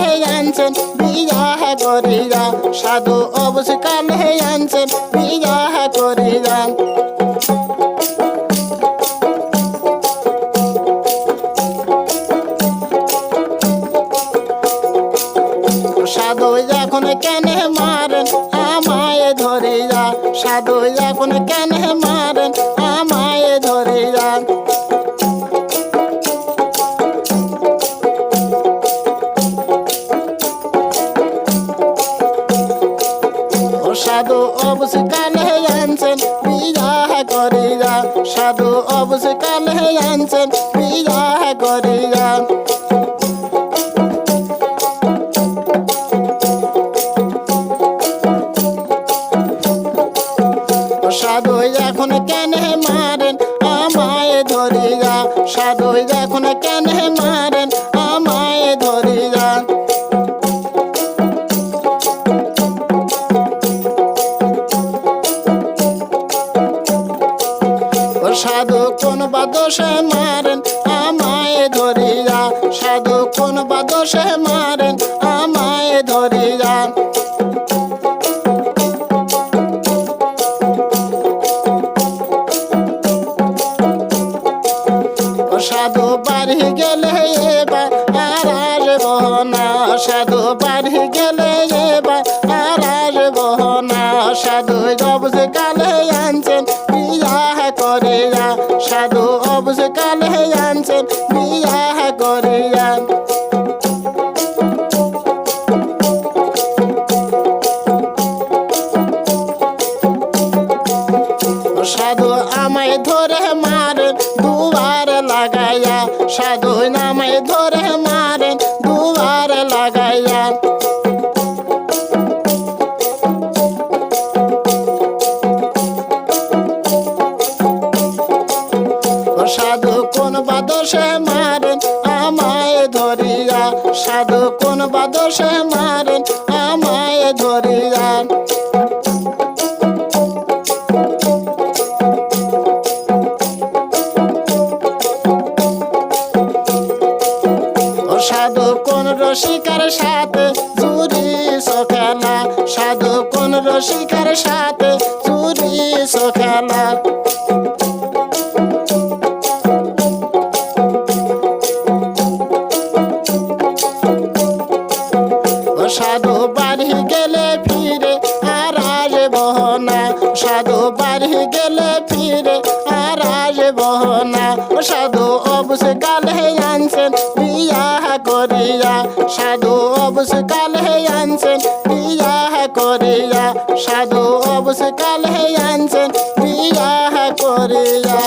হে আনছেন বিয়া হে করিয়া, সাধু অবশ্য কাল আনছেন বিয়া হে করিয়া। সাধু এখন কেন মারেন, আমায় ধরিয়া? সাধু এখন কেন মারেন, আমায় ধরে সাধু অবশ্য কালে আনছেন বিবাহ করিয়া। সাধু অবশ্য কালে আনছেন বিবাহ করিয়া। সাধু এখন কেন মারেন আমায় ধরিয়া? সাধু এখন কেন মারেন সাধু কোন বাদশে মারেন? আমায় ধরিয়া সাধু কোন বাদশে মারেন? আমায় ধরিয়া। সাধু বাড়ি গেলে এবার আর আসব না। সাধু বাড়ি গেলে এবার আর আসব না। সাধু কালে লাগাইয়া সাধু আমায় ধরে মারেন দুবার লাগাইয়া। সাধু কোন বাদশে মারেন আমায় ধরিয়া। সাধু কোন বাদশে মারেন আমায় ধরিয়া। সাধু কোন রসিকার সাথে? চুরি খেলা সাধু কোন রসিকার সাথে? চুরি খেলা সাধু বাড়ি গেলে ফিরে, আর আসব সাধু বাড়ি গেলে ফিরে, আর আসব সাধু অবশ কালে আনছেন বিয়াহ করিয়া সাধু অবশ কালে আনছেন বিয়াহ করিয়া সাধু অবশ কালে আনছেন বিয়াহ করিয়া।